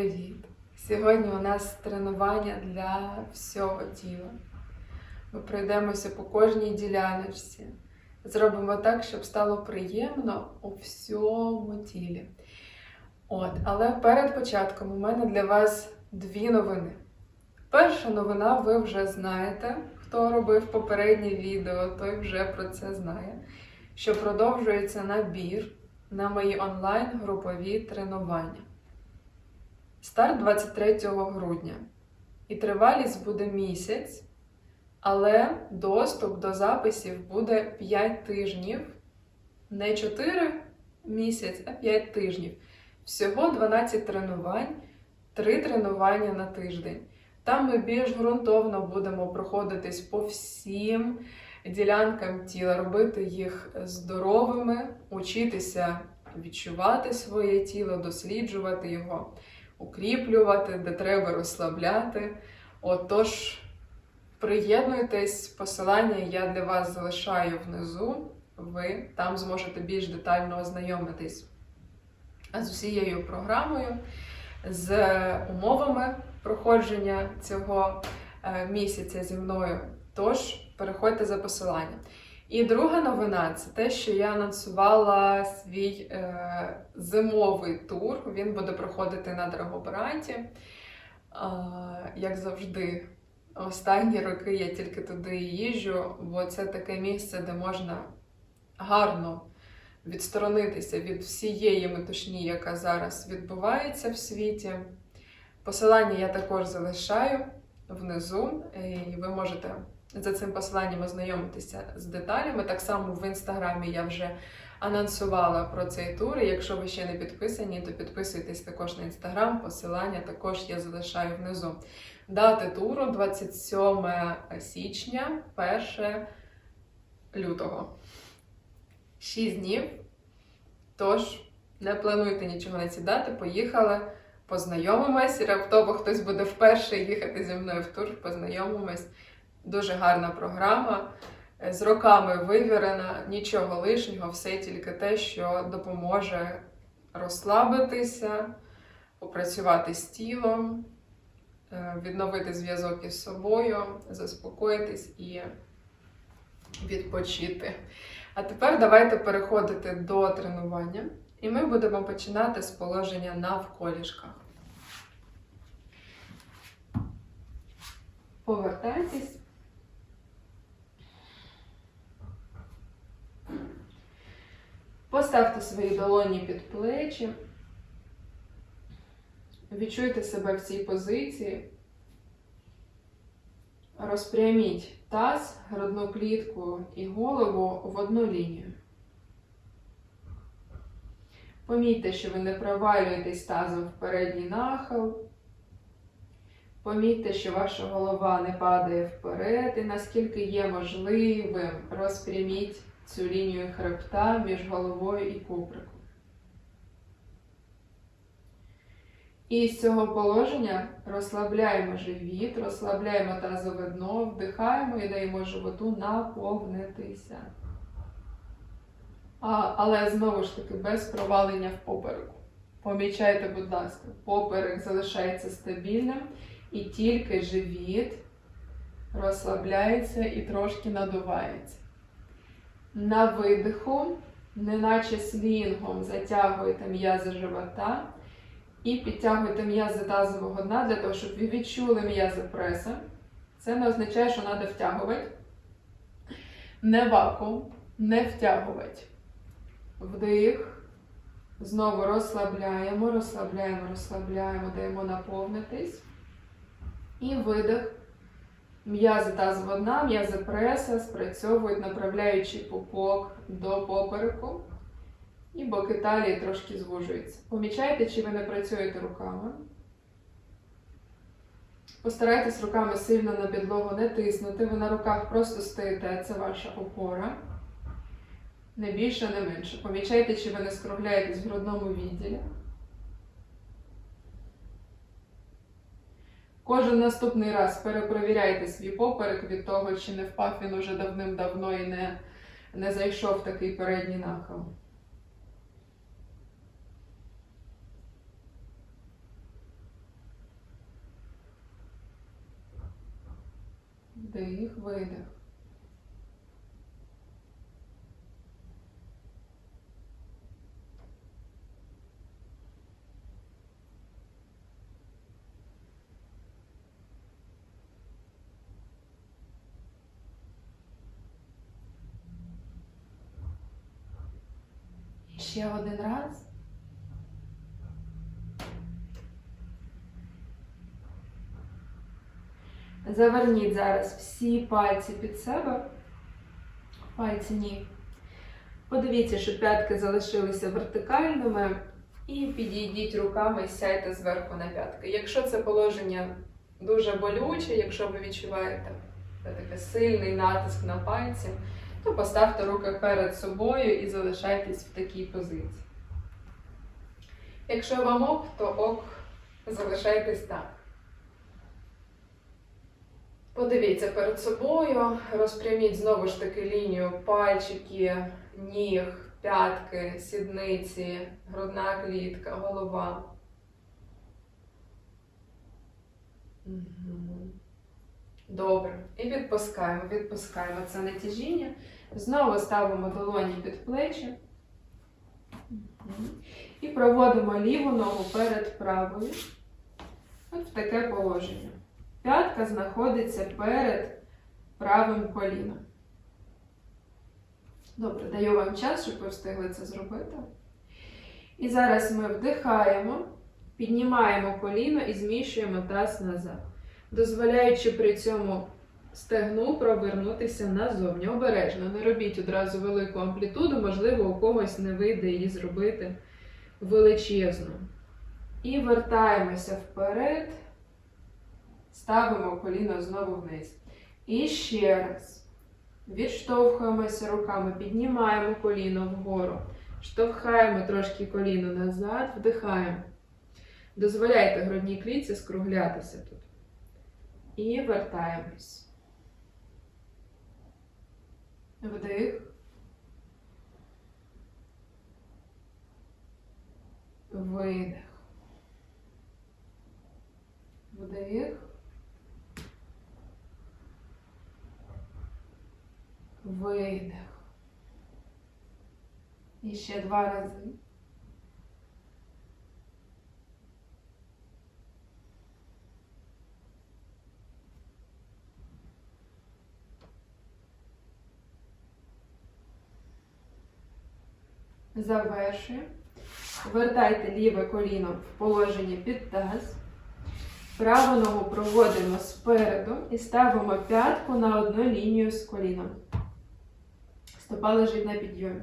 Привіт! Сьогодні у нас тренування для всього тіла. Ми пройдемося по кожній діляночці. Зробимо так, щоб стало приємно у всьому тілі. От, але перед початком у мене для вас дві новини. Перша новина ви вже знаєте. Хто робив попереднє відео, той вже про це знає. Що продовжується набір на мої онлайн-групові тренування. Старт 23 грудня. І тривалість буде місяць, але доступ до записів буде 5 тижнів. Не 4 місяць, а 5 тижнів. Всього 12 тренувань, 3 тренування на тиждень. Там ми більш ґрунтовно будемо проходитись по всім ділянкам тіла, робити їх здоровими, учитися відчувати своє тіло, досліджувати його укріплювати, де треба розслабляти. Отож, приєднуйтесь, посилання я для вас залишаю внизу. Ви там зможете більш детально ознайомитись з усією програмою, з умовами проходження цього е, місяця зі мною. Тож, переходьте за посиланням. І друга новина це те, що я анонсувала свій е, зимовий тур. Він буде проходити на Драгобраті. Е, як завжди, останні роки я тільки туди їжджу, бо це таке місце, де можна гарно відсторонитися від всієї метушні, яка зараз відбувається в світі. Посилання я також залишаю внизу, і ви можете за цим посиланням ознайомитися з деталями. Так само в інстаграмі я вже анонсувала про цей тур. І якщо ви ще не підписані, то підписуйтесь також на інстаграм. Посилання також я залишаю внизу. Дати туру 27 січня, 1 лютого. 6 днів. Тож, не плануйте нічого на ці дати, поїхали. Познайомимось, раптово хтось буде вперше їхати зі мною в тур, познайомимось. Дуже гарна програма, з роками вивірена, нічого лишнього, все тільки те, що допоможе розслабитися, попрацювати з тілом, е, відновити зв'язок із собою, заспокоїтись і відпочити. А тепер давайте переходити до тренування, і ми будемо починати з положення навколішках. Повертайтесь. Поставте свої долоні під плечі. Відчуйте себе в цій позиції. Розпряміть таз, грудну клітку і голову в одну лінію. Помітьте, що ви не провалюєтесь тазом в передній нахил. Помітьте, що ваша голова не падає вперед, і наскільки є можливим, розпряміть цю лінію хребта між головою і куприком. І з цього положення розслабляємо живіт, розслабляємо тазове дно, вдихаємо і даємо животу наповнитися. А, Але знову ж таки без провалення в попереку. Помічайте, будь ласка, поперек залишається стабільним і тільки живіт розслабляється і трошки надувається. На видиху, неначе слінгом затягуєте м'язи живота і підтягуєте м'язи тазового дна для того, щоб ви відчули м'язи преса. Це не означає, що треба втягувати. Не вакуум, не втягувати. Вдих. Знову розслабляємо, розслабляємо, розслабляємо, даємо наповнитись. І видих. М'язи тазового дна, м'язи преса спрацьовують, направляючи пупок до попереку. І боки талії трошки звужуються. Помічайте, чи ви не працюєте руками. Постарайтесь руками сильно на підлогу не тиснути. Ви на руках просто стоїте, це ваша опора. Не більше, не менше. Помічайте, чи ви не скругляєтесь в грудному відділі. Кожен наступний раз перепровіряйте свій поперек від того, чи не впав він уже давним-давно і не, не зайшов в такий передній нахил. Вдих, видих. Ще один раз. Заверніть зараз всі пальці під себе, пальці ніг. Подивіться, щоб п'ятки залишилися вертикальними, і підійдіть руками і сяйте зверху на п'ятки. Якщо це положення дуже болюче, якщо ви відчуваєте такий сильний натиск на пальці, то поставте руки перед собою і залишайтесь в такій позиції. Якщо вам ок, то ок, залишайтесь так. Подивіться перед собою, розпряміть знову ж таки лінію пальчики, ніг, п'ятки, сідниці, грудна клітка, голова. Добре. І відпускаємо, відпускаємо це натяжіння. Знову ставимо долоні під плечі. І проводимо ліву ногу перед правою. От в таке положення. П'ятка знаходиться перед правим коліном. Добре, даю вам час, щоб ви встигли це зробити. І зараз ми вдихаємо, піднімаємо коліно і зміщуємо таз назад, дозволяючи при цьому стегну провернутися назовні. Обережно, не робіть одразу велику амплітуду, можливо, у когось не вийде її зробити величезну. І вертаємося вперед. Ставимо коліно знову вниз. І ще раз. Відштовхуємося руками, піднімаємо коліно вгору. Штовхаємо трошки коліно назад, вдихаємо. Дозволяйте грудній клітці скруглятися тут. І вертаємось. Вдих. Видих. Вдих. Видих. І ще два рази. Завершуємо. Вертайте ліве коліно в положення під таз. Праву ногу проводимо спереду і ставимо п'ятку на одну лінію з коліном. Стопа лежить на підйомі.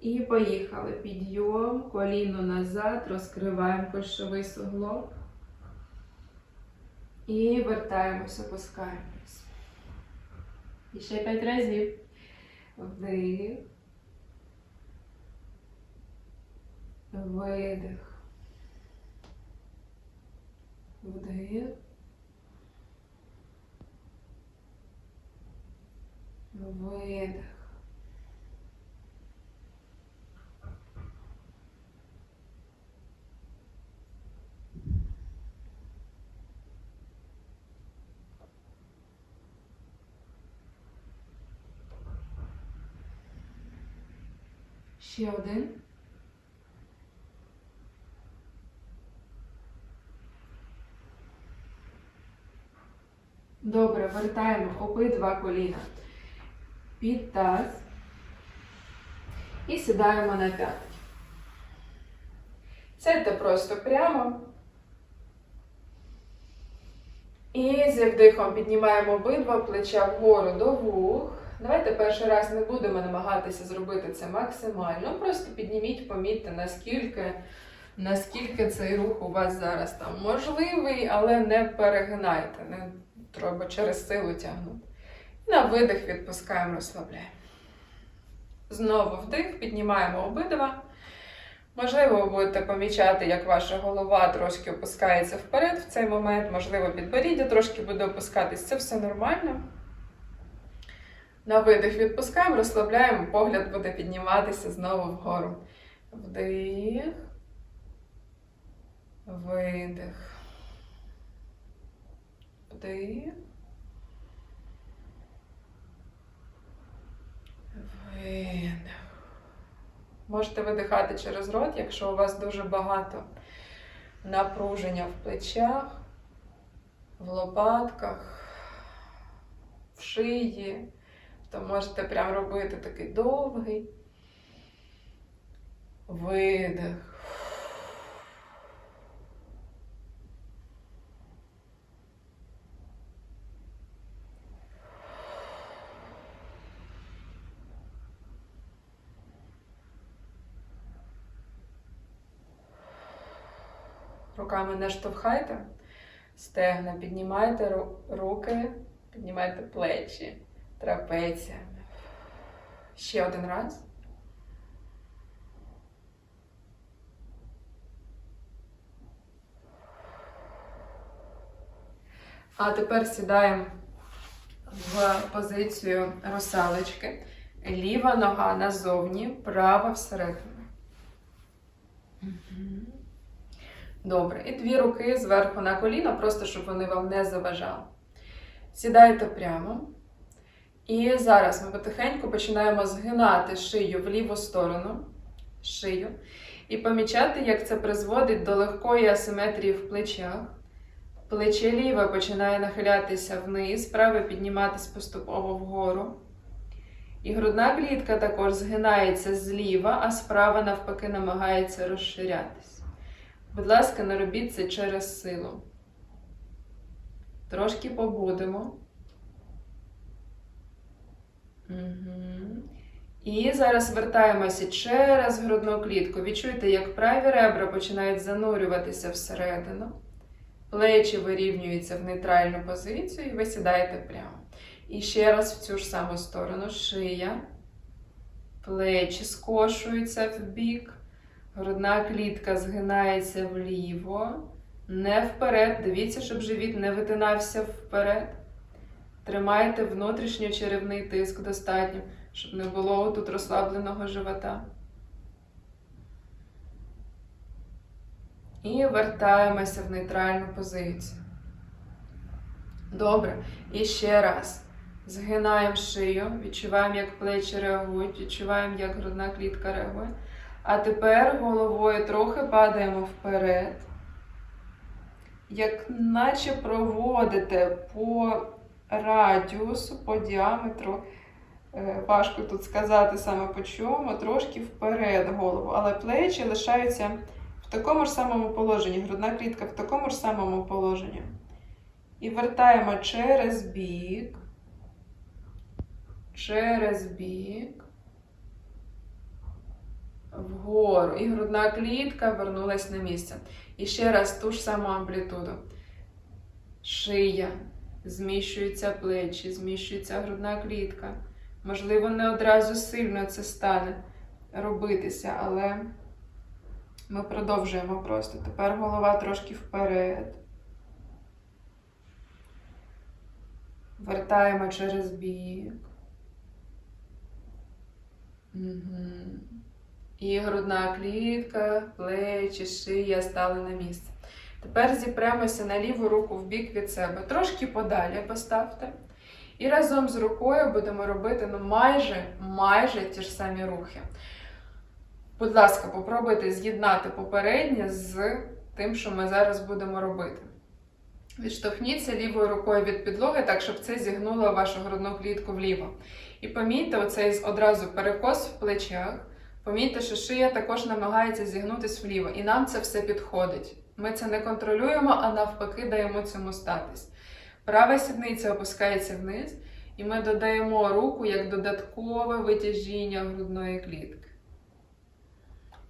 І поїхали. Підйом, коліно назад, розкриваємо кольшовий суглоб. І вертаємося, опускаємось. І ще п'ять разів. Вдих. Видих. Вдих. Видих. Ще один. Добре, вертаємо обидва коліна під таз і сідаємо на п'ятки. Сядьте просто прямо. І з вдихом піднімаємо обидва плеча вгору до вух. Давайте перший раз не будемо намагатися зробити це максимально. Просто підніміть, помітьте, наскільки, наскільки цей рух у вас зараз там можливий, але не перегинайте. Не треба через силу тягнути. На видих відпускаємо, розслабляємо. Знову вдих, піднімаємо обидва. Можливо, ви будете помічати, як ваша голова трошки опускається вперед в цей момент, можливо, підборіддя трошки буде опускатись. Це все нормально. На видих відпускаємо, розслабляємо, погляд буде підніматися знову вгору. Вдих. Видих вдих. Видих. Можете видихати через рот, якщо у вас дуже багато напруження в плечах, в лопатках, в шиї, то можете прям робити такий довгий видих. Руками не штовхайте, стегна, піднімайте руки, піднімайте плечі, трапеція. Ще один раз. А тепер сідаємо в позицію русалочки. Ліва нога назовні, права всередину. Добре. І дві руки зверху на коліна, просто щоб вони вам не заважали. Сідайте прямо. І зараз ми потихеньку починаємо згинати шию в ліву сторону, шию, і помічати, як це призводить до легкої асиметрії в плечах. Плече ліве починає нахилятися вниз, праве підніматись поступово вгору. І грудна клітка також згинається зліва, а справа навпаки намагається розширятись. Будь ласка, не робіть це через силу. Трошки побудемо. Угу. І зараз вертаємося через грудну клітку. Відчуйте, як праві ребра починають занурюватися всередину. Плечі вирівнюються в нейтральну позицію і ви сідаєте прямо. І ще раз в цю ж саму сторону. Шия. Плечі скошуються в бік. Грудна клітка згинається вліво. Не вперед. Дивіться, щоб живіт не витинався вперед. Тримайте внутрішньочеревний тиск достатньо, щоб не було тут розслабленого живота. І вертаємося в нейтральну позицію. Добре. І ще раз. Згинаємо шию, відчуваємо, як плечі реагують, відчуваємо, як грудна клітка реагує. А тепер головою трохи падаємо вперед. Як наче проводите по радіусу, по діаметру. Е, Важко тут сказати саме по чому, трошки вперед голову, але плечі лишаються в такому ж самому положенні, грудна клітка в такому ж самому положенні. І вертаємо через бік, через бік, вгору. І грудна клітка вернулась на місце. І ще раз ту ж саму амплітуду. Шия, зміщуються плечі, зміщується грудна клітка. Можливо, не одразу сильно це стане робитися, але ми продовжуємо просто. Тепер голова трошки вперед. Вертаємо через бік. Угу. І грудна клітка, плечі, шия стали на місце. Тепер зіпремося на ліву руку в бік від себе. Трошки подалі поставте. І разом з рукою будемо робити ну, майже, майже ті ж самі рухи. Будь ласка, попробуйте з'єднати попереднє з тим, що ми зараз будемо робити. Відштовхніться лівою рукою від підлоги, так, щоб це зігнуло вашу грудну клітку вліво. І помітьте оцей одразу перекос в плечах. Помітьте, що шия також намагається зігнутися вліво. І нам це все підходить. Ми це не контролюємо, а навпаки, даємо цьому статись. Права сідниця опускається вниз, і ми додаємо руку як додаткове витяжіння грудної клітки.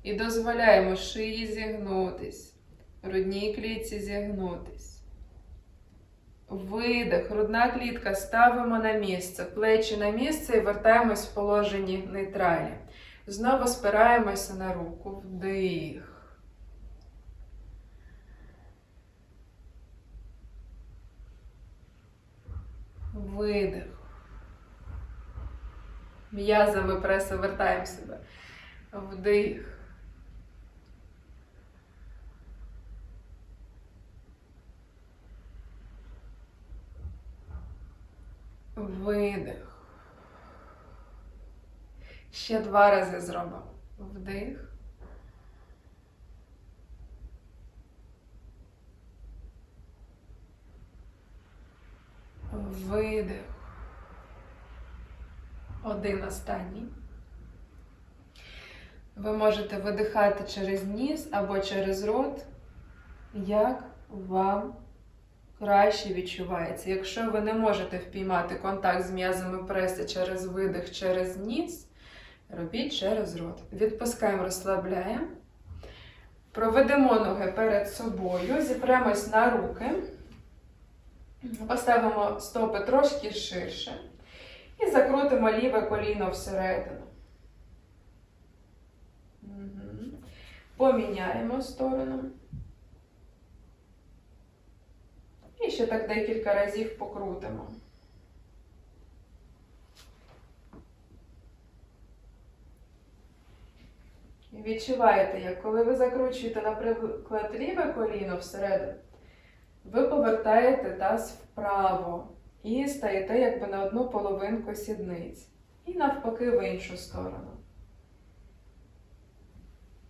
І дозволяємо шиї зігнутись, грудній клітці зігнутись. Видих, грудна клітка ставимо на місце, плечі на місце і вертаємось в положенні нейтралі. Знову спираємося на руку, вдих. Видих. М'язами пресу вертаємо себе. Вдих. Видих. Ще два рази зробимо. Вдих. Видих. Один останній. Ви можете видихати через ніс або через рот, як вам краще відчувається. Якщо ви не можете впіймати контакт з м'язами преси через видих, через ніс, робіть через рот. Відпускаємо, розслабляємо. Проведемо ноги перед собою, зіпремось на руки, поставимо стопи трошки ширше і закрутимо ліве коліно всередину. Поміняємо сторону. І ще так декілька разів покрутимо. І відчуваєте, як коли ви закручуєте, наприклад, ліве коліно всередину, ви повертаєте таз вправо і стаєте якби на одну половинку сідниць. І навпаки в іншу сторону.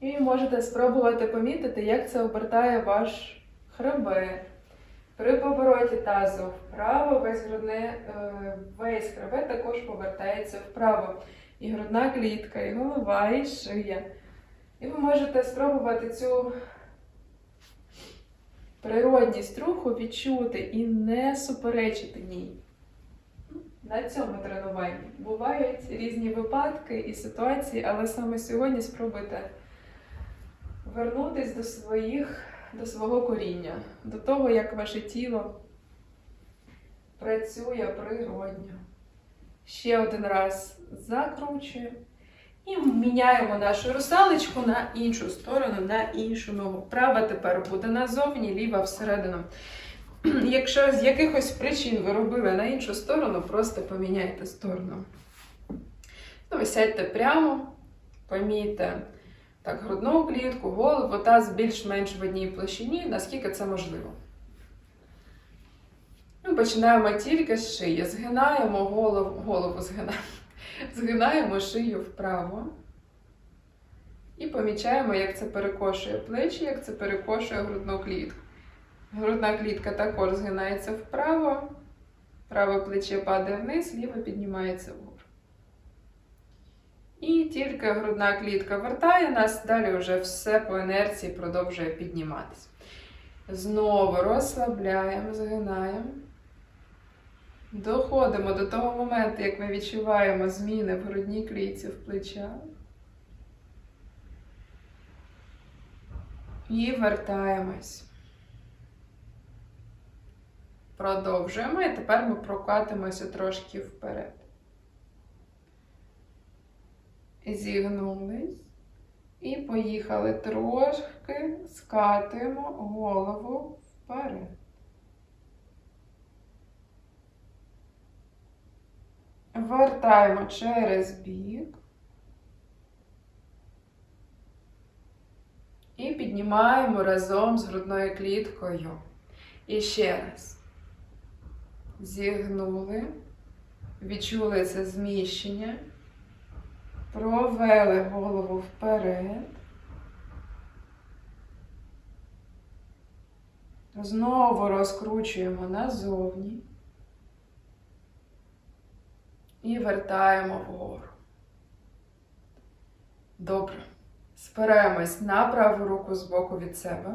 І можете спробувати помітити, як це обертає ваш хребет. При повороті тазу вправо весь, грудне, е, весь хребет також повертається вправо. І грудна клітка, і голова, і шия. І ви можете спробувати цю природність руху відчути і не суперечити ній. На цьому тренуванні бувають різні випадки і ситуації, але саме сьогодні спробуйте вернутись до своїх, до свого коріння, до того, як ваше тіло працює природньо. Ще один раз закручуємо і міняємо нашу русалочку на іншу сторону, на іншу ногу. Права тепер буде назовні, ліва всередину. Якщо з якихось причин ви робили на іншу сторону, просто поміняйте сторону. Ну, ви сядьте прямо, помійте так, грудну клітку, голову, таз більш-менш в одній площині, наскільки це можливо. Ми починаємо тільки з шиї. Згинаємо голову, голову згинаємо. Згинаємо шию вправо. І помічаємо, як це перекошує плечі, як це перекошує грудну клітку. Грудна клітка також згинається вправо, праве плече падає вниз, ліве піднімається вгору. І тільки грудна клітка вертає нас, далі вже все по інерції продовжує підніматися. Знову розслабляємо, згинаємо. Доходимо до того моменту, як ми відчуваємо зміни в грудній клітці в плечах. І вертаємось. Продовжуємо, і тепер ми прокатимося трошки вперед. Зігнулись. І поїхали трошки, скатуємо голову вперед. Вертаємо через бік. І піднімаємо разом з грудною кліткою. І ще раз. Зігнули, відчули це зміщення, провели голову вперед. Знову розкручуємо назовні. І вертаємо вгору. Добре. Спираємось на праву руку з боку від себе.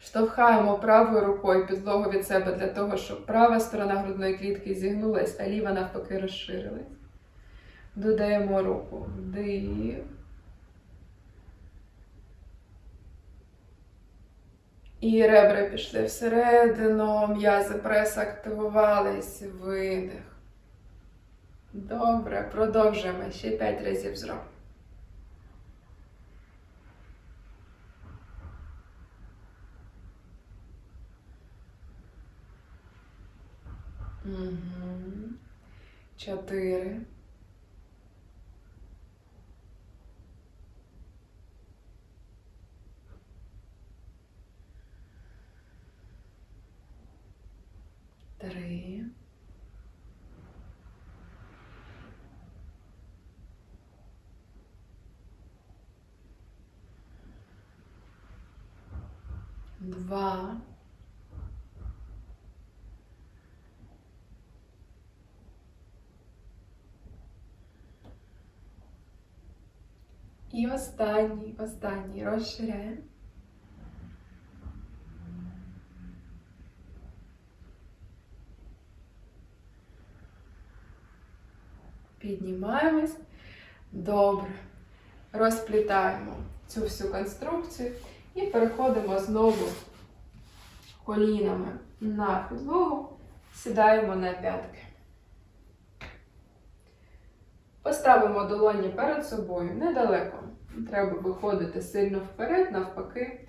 Штовхаємо правою рукою підлогу від себе для того, щоб права сторона грудної клітки зігнулась, а ліва навпаки розширилась. Додаємо руку вдих. І ребра пішли всередину, м'язи прес активувались, видих. Добре, продовжуємо. Ще 5 разів зробимо. Угу. Чотири. Три. Два. І останній, останній розширяємо. Піднімаємось. Добре. Розплітаємо цю всю конструкцію і переходимо знову колінами на підлогу, сідаємо на п'ятки. Поставимо долоні перед собою недалеко. Треба виходити сильно вперед, навпаки.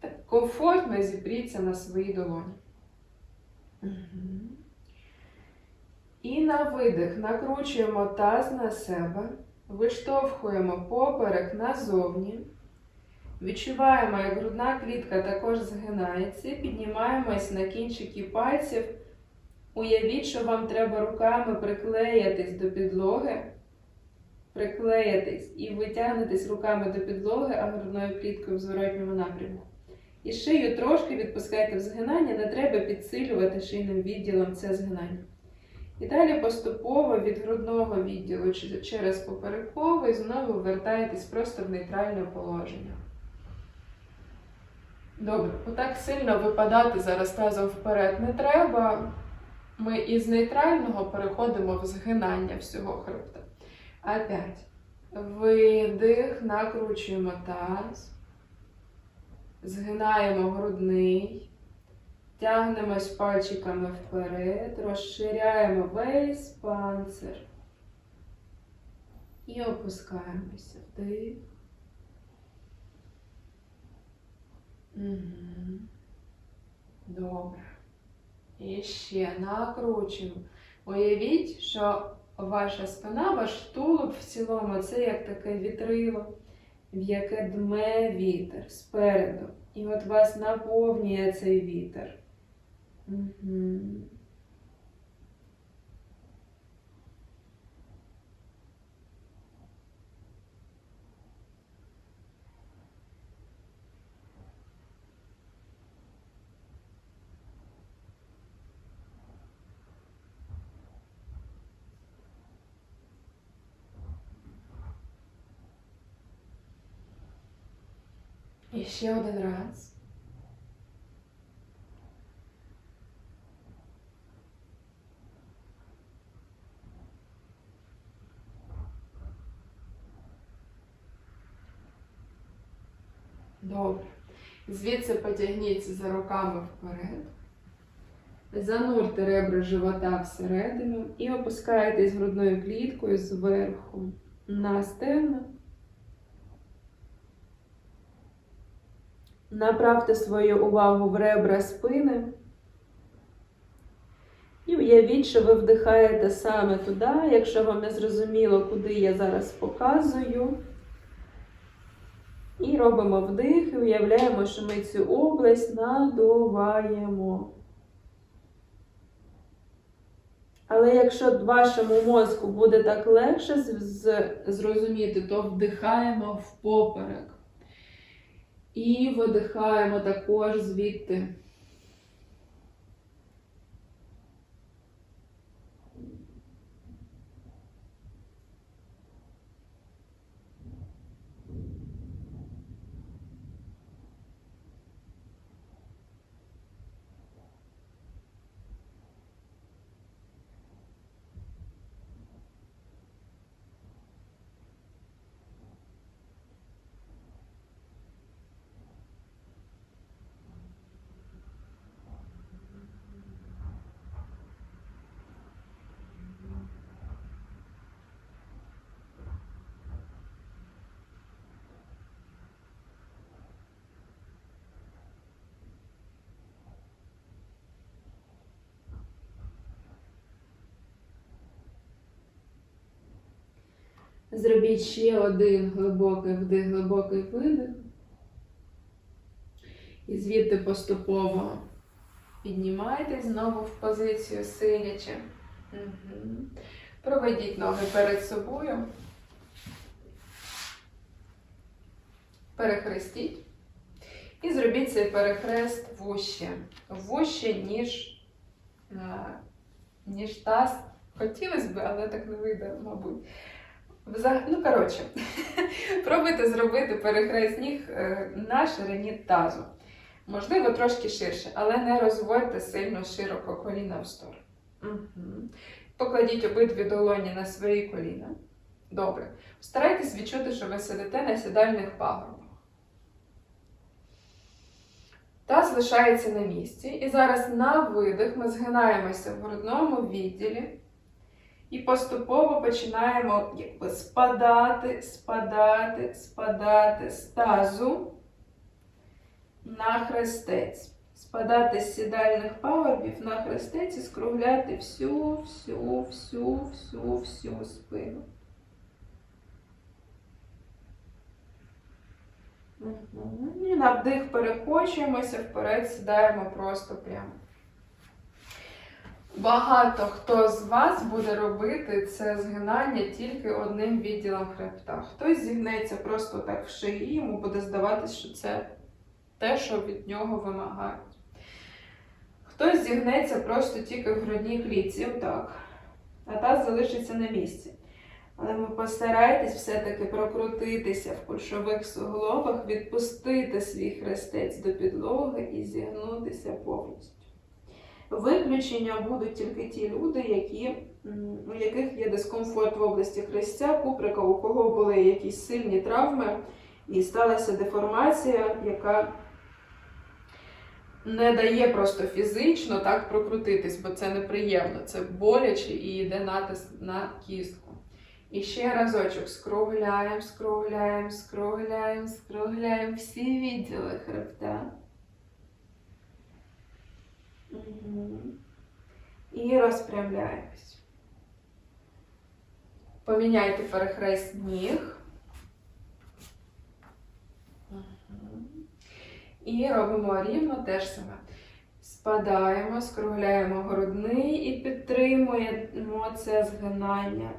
Так комфортно зіпріться на свої долоні. І на видих накручуємо таз на себе, виштовхуємо поперек назовні. Відчуваємо, як грудна клітка також згинається, піднімаємось на кінчики пальців. Уявіть, що вам треба руками приклеїтись до підлоги, приклеїтись і витягнетесь руками до підлоги, а грудною кліткою в зворотньому напрямку. І шию трошки відпускайте в згинання, не треба підсилювати шийним відділом це згинання. І далі поступово від грудного відділу через поперековий знову вертаєтесь просто в нейтральне положення. Добре, отак сильно випадати зараз тазом вперед не треба. Ми із нейтрального переходимо в згинання всього хребта. Опять. Видих, накручуємо таз. Згинаємо грудний. Тягнемось пальчиками вперед, розширяємо весь панцир. І опускаємося. Вдих. Добре. І ще накручуємо. Уявіть, що ваша спина, ваш тулуб в цілому це як таке вітрило, в яке дме вітер спереду. І от вас наповнює цей вітер. Угу. І ще один раз. Добре. Звідси потягніться за руками вперед. Занурте ребра живота всередину і опускаєтесь грудною кліткою зверху на стегна. Направте свою увагу в ребра спини. І уявіть, що ви вдихаєте саме туди, якщо вам не зрозуміло, куди я зараз показую. І робимо вдих і уявляємо, що ми цю область надуваємо. Але якщо вашому мозку буде так легше зрозуміти, то вдихаємо в поперек. І видихаємо також звідти. Зробіть ще один глибокий вдих, глибокий видих. І звідти поступово піднімайтесь знову в позицію сидячи. Угу. Проведіть ноги перед собою. Перехрестіть. І зробіть цей перехрест вуще. Вуще, ніж, е, ніж таз. Хотілося б, але так не вийде, мабуть. Ну, коротше, пробуйте зробити перехрест ніг е, на ширині тазу. Можливо, трошки ширше, але не розводьте сильно широко коліна в сторону. Угу. Покладіть обидві долоні на свої коліна. Добре. Старайтесь відчути, що ви сидите на сідальних пагорбах. Таз лишається на місці. І зараз на видих ми згинаємося в грудному відділі і поступово починаємо якби, спадати, спадати, спадати з тазу на хрестець. Спадати з сідальних пагорбів на хрестець і скругляти всю, всю, всю, всю, всю спину. Мгм. І на вдих перекочуємося, вперед сідаємо просто прямо. Багато хто з вас буде робити це згинання тільки одним відділом хребта. Хтось зігнеться просто так в шиї, йому буде здаватися, що це те, що від нього вимагають. Хтось зігнеться просто тільки в грудній клітці, отак. А таз залишиться на місці. Але ви постарайтесь все-таки прокрутитися в кульшових суглобах, відпустити свій хрестець до підлоги і зігнутися повністю. Виключення будуть тільки ті люди, які, у яких є дискомфорт в області хрестця, куприка, у кого були якісь сильні травми і сталася деформація, яка не дає просто фізично так прокрутитись, бо це неприємно, це боляче і йде натиск на кістку. І ще разочок скругляємо, скругляємо, скругляємо, скругляємо всі відділи хребта. Мгм. І розпрямляємось. Поміняйте перехрест ніг. І робимо рівно те ж саме. Спадаємо, скругляємо грудний і підтримуємо це згинання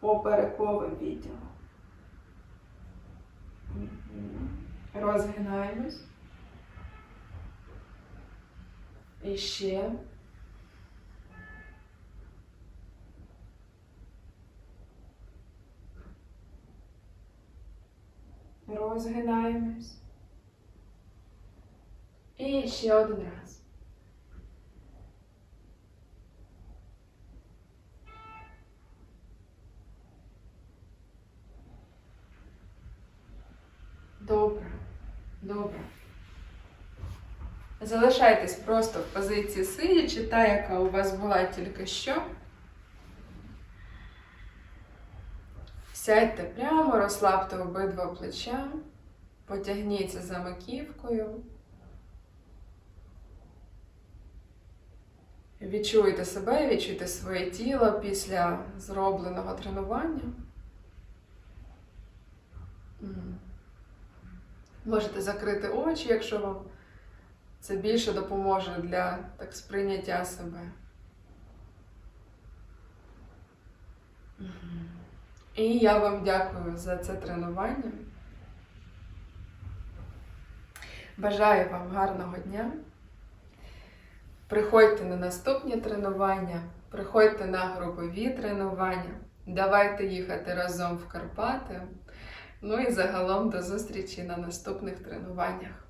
поперековим відділом. Розгинаємось. І ще. Розгинаємось. І ще один раз. Добре. Добре. Залишайтесь просто в позиції сидячи, та, яка у вас була тільки що. Сядьте прямо, розслабте обидва плеча, потягніться за маківкою. Відчуйте себе, відчуйте своє тіло після зробленого тренування. Можете закрити очі, якщо вам це більше допоможе для так сприйняття себе. І я вам дякую за це тренування. Бажаю вам гарного дня. Приходьте на наступні тренування, приходьте на групові тренування. Давайте їхати разом в Карпати. Ну і загалом до зустрічі на наступних тренуваннях.